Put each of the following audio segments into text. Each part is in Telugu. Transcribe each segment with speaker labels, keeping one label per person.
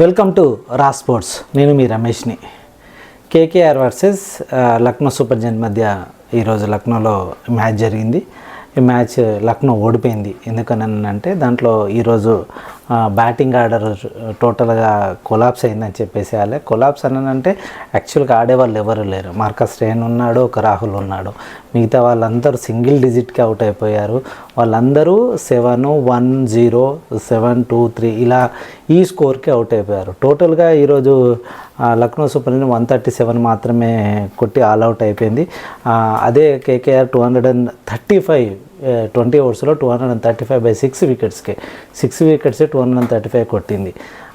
Speaker 1: వెల్కమ్ టు రా స్పోర్ట్స్. నేను మీ రమేష్ని. KKR versus Lucknow super giant మధ్య ఈరోజు లక్నోలో మ్యాచ్ జరిగింది. ఈ మ్యాచ్ లక్నో ఓడిపోయింది. ఎందుకని అంటే దాంట్లో ఈరోజు బ్యాటింగ్ ఆర్డర్ టోటల్గా కొలాప్స్ అయిందని చెప్పేసేయాలి కొలాప్స్ అని అంటే యాక్చువల్గా ఆడేవాళ్ళు ఎవరు లేరు. మార్కస్ రేన్ ఉన్నాడు ఒక రాహుల్ ఉన్నాడు. మిగతా వాళ్ళందరూ సింగిల్ డిజిట్కి అవుట్ అయిపోయారు. వాళ్ళందరూ seven one zero seven two three ఇలా ఈ స్కోర్కి అవుట్ అయిపోయారు. టోటల్గా ఈరోజు Lucknow super giant one thirty seven మాత్రమే కొట్టి ఆల్ అవుట్ అయిపోయింది. అదే KKR two hundred and thirty five twenty ఓవర్స్లో two hundred and thirty five by six వికెట్స్కి. Six wickets two hundred and thirty five కొట్టింది.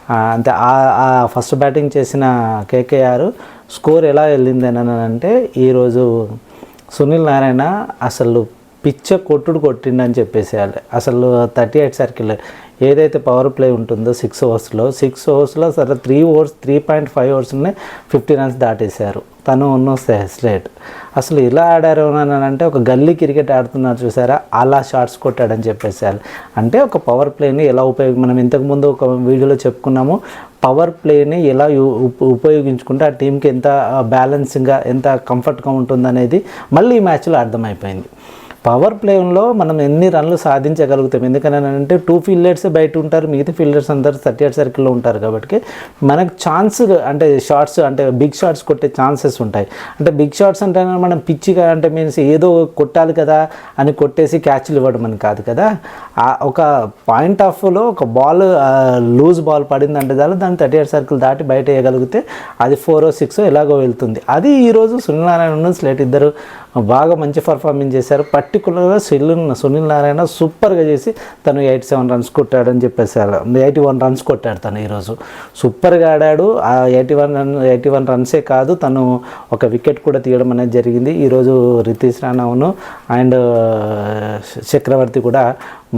Speaker 1: అంటే అంతే ఆ- ఆ ఫస్ట్ బ్యాటింగ్ చేసిన కేకేఆర్ స్కోర్ ఎలా వెళ్ళింది అని అంటే ఈరోజు సునీల్ నారాయణ అసలు పిచ్చ కొట్టుడు కొట్టిండని చెప్పేసేయాలి అసలు థర్టీ ఎయిట్ సర్కిల్ ఏదైతే పవర్ ప్లే ఉంటుందో సిక్స్ ఓవర్స్లో సిక్స్ ఓవర్స్లో సరే three overs three point five ఓవర్స్నే fifty runs దాటేశారు. తను ఉన్న స్లేట్ అసలు ఇలా ఆడారు అని అంటే ఒక గల్లీ క్రికెట్ ఆడుతున్నారు చూసారా? అలా షార్ట్స్ కొట్టాడని చెప్పేసారు అంటే ఒక పవర్ ప్లేని ఎలా ఉపయోగ మనం ఇంతకుముందు ఒక వీడియోలో చెప్పుకున్నాము పవర్ ప్లేని ఎలా ఉపయోగించుకుంటే ఆ టీంకి ఎంత బ్యాలెన్సింగ్గా ఎంత కంఫర్ట్గా ఉంటుందనేది మళ్ళీ ఈ మ్యాచ్లో అర్థమైపోయింది. పవర్ ప్లేలో మనం ఎన్ని రన్లు సాధించగలుగుతాం? ఎందుకనంటే టూ ఫీల్డర్స్ బయట ఉంటారు మిగతా ఫీల్డర్స్ అందరు థర్టీ ఎయిట్ సర్కిల్లో ఉంటారు కాబట్టి మనకు ఛాన్స్ అంటే షార్ట్స్ అంటే బిగ్ షార్ట్స్ కొట్టే ఛాన్సెస్ ఉంటాయి. అంటే బిగ్ షార్ట్స్ అంటే మనం పిచ్చిగా అంటే మీన్స్ ఏదో కొట్టాలి కదా అని కొట్టేసి క్యాచ్లు ఇవ్వడం అని కాదు కదా. ఒక పాయింట్ ఆఫ్లో ఒక బాల్ లూజ్ బాల్ పడిందంటే చాలు దాన్ని థర్టీ ఎయిట్ సర్కిల్ దాటి బయట వేయగలిగితే అది ఫోర్ సిక్స్ ఎలాగో వెళ్తుంది. అది ఈరోజు సునీల్ నారాయణ స్లేట్ ఇద్దరు బాగా మంచి పర్ఫార్మెన్స్ చేశారు. పర్టికులర్గా సునీల్ సునీల్ నారాయణ సూపర్గా చేసి తను ఎయిటీ సెవెన్ రన్స్ కొట్టాడని చెప్పేసారు ఎయిటీ వన్ రన్స్ కొట్టాడు తను ఈరోజు. సూపర్గా ఆడాడు. ఆ eighty one run eighty one రన్సే కాదు తను ఒక వికెట్ కూడా తీయడం అనేది జరిగింది. ఈరోజు రితీష్ రాణావును అండ్ చక్రవర్తి కూడా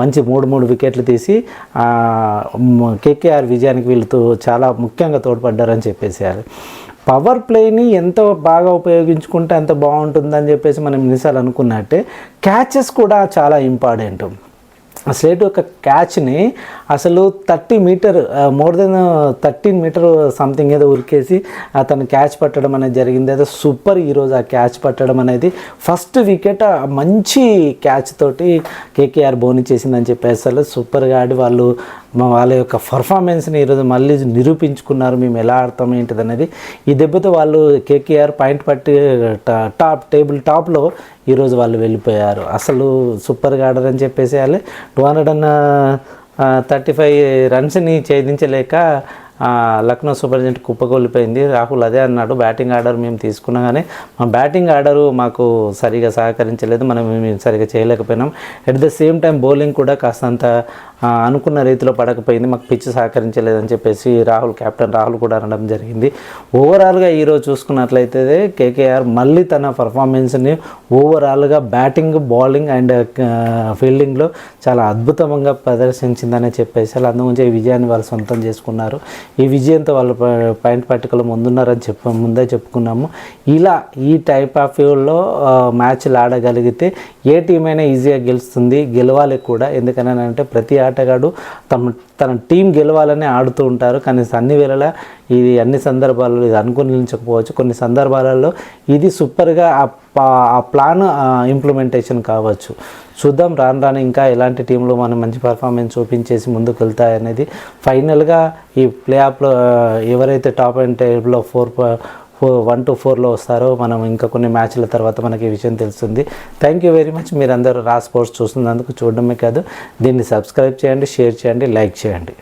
Speaker 1: మంచి మూడు మూడు వికెట్లు తీసి కేకేఆర్ విజయానికి వీళ్ళతో చాలా ముఖ్యంగా తోడ్పడ్డారని చెప్పేసారు పవర్ ప్లేని ఎంత బాగా ఉపయోగించుకుంటే అంత బాగుంటుందని చెప్పేసి మనం ఎన్నిసార్లు అనుకున్నట్టే క్యాచెస్ కూడా చాలా ఇంపార్టెంట్. స్లేట్ యొక్క క్యాచ్ని అసలు thirty metre more than thirteen metre something ఏదో ఉరికేసి అతను క్యాచ్ పట్టడం అనేది జరిగింది. ఏదో సూపర్ ఈరోజు ఆ క్యాచ్ పట్టడం అనేది ఫస్ట్ వికెట్ మంచి క్యాచ్ తోటి కేకేఆర్ బోని చేసిందని చెప్పేసి అసలు సూపర్గా ఆడి వాళ్ళు వాళ్ళ యొక్క పర్ఫార్మెన్స్ని ఈరోజు మళ్ళీ నిరూపించుకున్నారు. మేము ఎలా ఆడతాం ఏంటిది అనేది ఈ దెబ్బతో వాళ్ళు కేకేఆర్ పాయింట్ పట్టి టాప్ టేబుల్ టాప్లో ఈరోజు వాళ్ళు వెళ్ళిపోయారు. అసలు సూపర్గా ఆడరని చెప్పేసి వాళ్ళు టూ హండ్రెడ్ అన్న థర్టీ ఫైవ్ రన్స్ని ఛేదించలేక లక్నో సూపర్ జెంట్ కుప్పకూలిపోయింది రాహుల్ అదే అన్నాడు బ్యాటింగ్ ఆర్డర్ మేము తీసుకున్నా కానీ మా బ్యాటింగ్ ఆర్డరు మాకు సరిగా సహకరించలేదు మనం మేము సరిగా చేయలేకపోయినాం. At the same time bowling కూడా కాస్తంత అనుకున్న రీతిలో పడకపోయింది మాకు పిచ్ సహకరించలేదని చెప్పేసి రాహుల్ కెప్టెన్ రాహుల్ కూడా అనడం జరిగింది. ఓవరాల్గా ఈరోజు చూసుకున్నట్లయితే కేకేఆర్ మళ్ళీ తన పర్ఫార్మెన్స్ని ఓవరాల్గా బ్యాటింగ్ బౌలింగ్ అండ్ ఫీల్డింగ్లో చాలా అద్భుతంగా ప్రదర్శించిందని చెప్పేసి అలా అందుగురించి ఈ విజయాన్ని వాళ్ళు సొంతం చేసుకున్నారు. ఈ విజయంతో వాళ్ళు ప- పాయింట్ పట్టుకలు ముందున్నారని చెప్ప ముందే చెప్పుకున్నాము. ఇలా ఈ టైప్ ఆఫ్ వ్యూలో మ్యాచ్లు ఆడగలిగితే ఏ టీం అయినా ఈజీగా గెలుస్తుంది గెలవాలి కూడా. ఎందుకనంటే ప్రతి ఆటగాడు తమ తన టీం గెలవాలని ఆడుతూ ఉంటారు. కానీ అన్ని వేళలా ఇది అన్ని సందర్భాలలో ఇది అనుకుని నిలించకపోవచ్చు. కొన్ని సందర్భాలలో ఇది సూపర్గా ఆ ఆ ప్లాన్ ఇంప్లిమెంటేషన్ కావచ్చు. చూద్దాం రాను రాను ఇంకా ఎలాంటి టీంలో మనం మంచి పర్ఫార్మెన్స్ చూపించేసి ముందుకు వెళ్తాయనేది ఫైనల్గా ఈ ప్లే ఆఫ్లో ఎవరైతే టాప్ అండ్ టేబుల్లో ఫోర్ వన్ టు ఫోర్లో వస్తారో మనం ఇంకా కొన్ని మ్యాచ్ల తర్వాత మనకి ఈ విషయం తెలుస్తుంది. థ్యాంక్ యూ వెరీ మచ్ మీరందరూ రా స్పోర్ట్స్ చూస్తున్నందుకు చూడడమే కాదు దీన్ని సబ్స్క్రైబ్ చేయండి షేర్ చేయండి లైక్ చేయండి.